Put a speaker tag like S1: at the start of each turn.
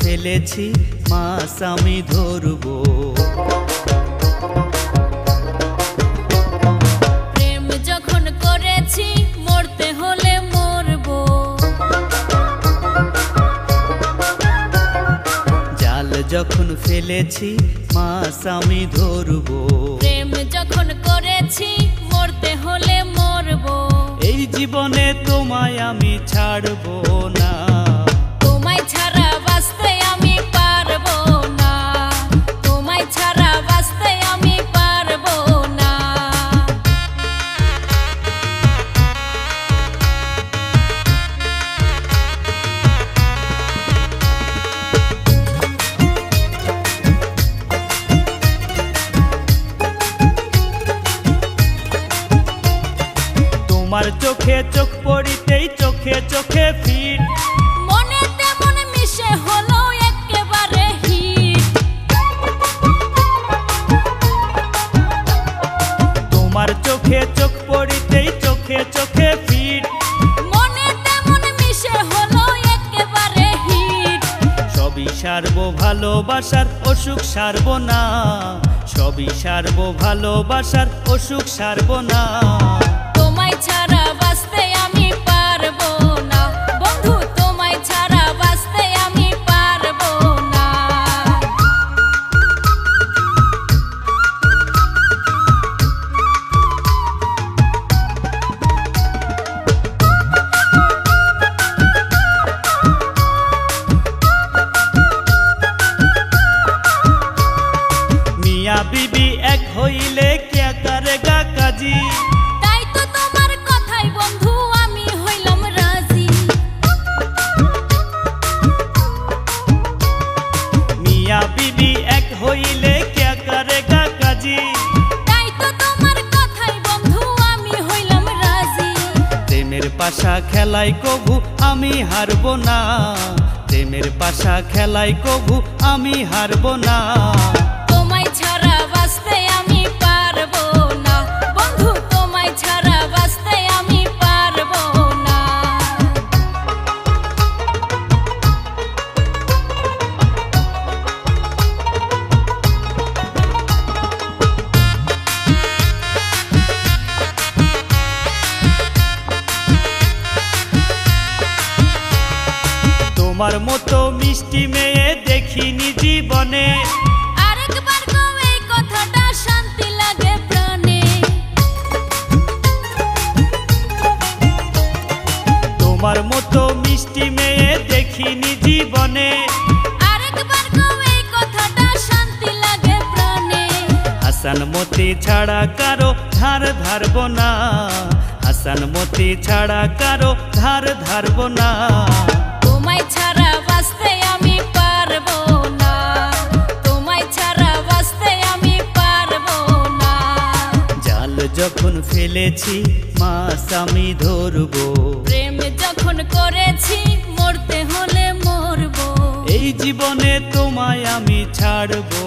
S1: ফেলেছি মাছ আমি ধরবো।
S2: প্রেম যখন করেছি মরতে হলে মরবো।
S1: জাল যখন ফেলেছি মাছ আমি ধরবো।
S2: প্রেম যখন করেছি মরতে হলে মরবো।
S1: এই জীবনে তোমায় আমি ছাড়বো না। তোমার চোখে চোখ পড়িতেই চোখে চোখে ফিট
S2: মনে তেমন মিশে হলো একেবারে হিট।
S1: তোমার চোখে চোখ পড়িতেই চোখে চোখে
S2: মনে তেমন মিশে হলো একেবারে হিট।
S1: সবই সারবো ভালোবাসার অসুখ সারবো না। সবই সারবো ভালোবাসার অসুখ সারবো না।
S2: তোমায় ছাড়া
S1: বিবি এক হইলে কে কারেগা কাজী?
S2: তাই তো তোমার কথাই বন্ধু আমি হইলাম রাজি।
S1: মিয়া বিবি এক হইলে কে কাজী?
S2: তাই তো তোমার কথাই বন্ধু আমি হইলাম রাজি।
S1: প্রেমের পাশা খেলাই কবু আমি হারবো না। প্রেমের পাশা খেলাই কবু আমি হারবো না। তোমার মতো মিষ্টি মেয়ে দেখিনি জীবনে।
S2: আরেকবার এই কথাটা শান্তি লাগে প্রাণে।
S1: তোমার মতো মিষ্টি মেয়ে দেখিনি জীবনে।
S2: আরেকবার এই কথাটা শান্তি লাগে প্রাণে।
S1: হাসান মতি ছাড়া কারও ধার ধারব না। হাসান মতি ছাড়া কারও ধার ধারব না। যখন ফেলেছি মাছ আমি ধরবো।
S2: প্রেম যখন করেছি মরতে হলে মরবো।
S1: এই জীবনে তোমায় আমি ছাড়বো